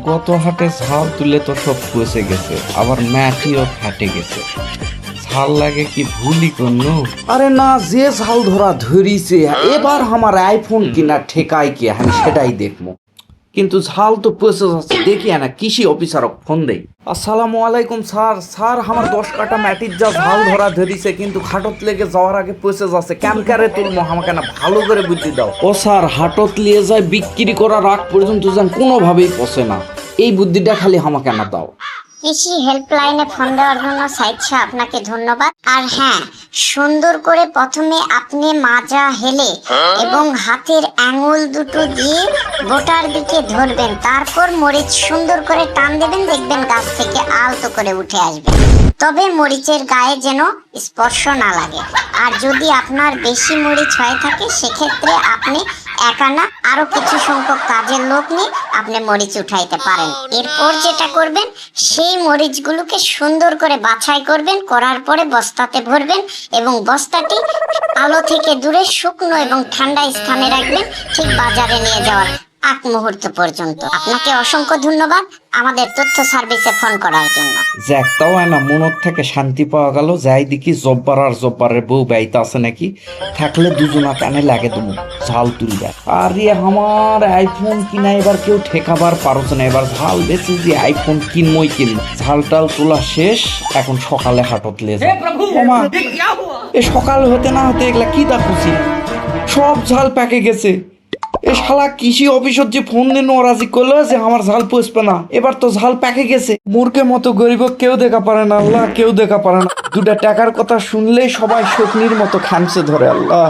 গত হাটে ঝাল তুলে তো সব পচে গেছে আবার ম্যাটিও ফাটে গেছে। ঝাল লাগে কি ভুলি কন্য? আরে না যে ঝাল ধরা ধরিছে এবার আমার আইফোন কিনা ঠেকায় কি আমি সেটাই দেখব। কিন্তু ঝাল তো প্রসেস আছে। দেখি না কৃষি অফিসার ফোন দেই। আসসালামু আলাইকুম, স্যার। স্যার, আমার দশ কাটা ম্যাটির যা ঝাল ধরা ধরিছে, কিন্তু হাটত লেগে যাওয়ার আগে প্রসেস আছে। ক্যামকারে তুলবো আমাকে না ভালো করে বুদ্ধি দাও। ও স্যার, হাটত লিয়ে যায়, বিক্রি করার আগ পর্যন্ত যেন কোনোভাবেই পচে না। এই বুদ্ধিটা খালি আমাকে না দাও। কৃষি হেল্পলাইনে ফোন দেওয়ার জন্য সাইদ শাহ আপনাকে ধন্যবাদ। আর হ্যাঁ সুন্দর করে প্রথমে আপনি মাজা হেলে এবং হাতের আঙুল দুটো দিয়ে গোটার দিকে ধরবেন, তারপর মরিচ সুন্দর করে টান দেবেন, দেখবেন গাছ থেকে আলতো করে উঠে আসবে। তবে মরিচের গায়ে যেন স্পর্শ না লাগে। আর যদি আপনার বেশি মরিচ হয়ে থাকে, সেক্ষেত্রে আপনি একানা আরও কিছু সংখ্যক কাজের লোক নিয়ে আপনি মরিচ উঠাইতে পারেন। এরপর যেটা করবেন সেই মরিচগুলোকে সুন্দর করে বাছাই করবেন করার পরে বস্তাতে ভরবেন এবং বস্তাটি আলো থেকে দূরে শুকনো এবং ঠান্ডা স্থানে রাখবেন ঠিক বাজারে নিয়ে যাওয়ার আগ মুহূর্ত পর্যন্ত। আপনাকে অসংখ্য ধন্যবাদ আমাদের তথ্য সার্ভিসে ফোন করার জন্য। যাক তাও না মনের থেকে শান্তি পাওয়া গেল। যাই দেখি জব্বার আর জব্বারের বউ বাইতে আছে নাকি? থাকলে দুজনা কানে লাগে তুমি ঝাল তুলবে আরে আমার আইফোন কিনা এবার কেউ ঠেকাবার পারছে না। এবার ঝাল বেশি যে আইফোন কিনবই কিনবো ঝাল টাল তোলা শেষ এখন সকালে হাটত লে এ সকাল হতে না হতে এগুলা কি দেখছি সব ঝাল প্যাকে গেছে। এ শালা কৃষি অফিসত যে ফোন দিন রাজি করল যে আমার ঝাল পুষবে না। এবার তো ঝাল প্যাকে গেছে। মূর্খের মতো গরিব কেউ দেখা পারে না, আল্লাহ কেউ দেখা পারে না। দুটা টাকার কথা শুনলেই সবাই শকনির মতো খামছে ধরে, আল্লাহ।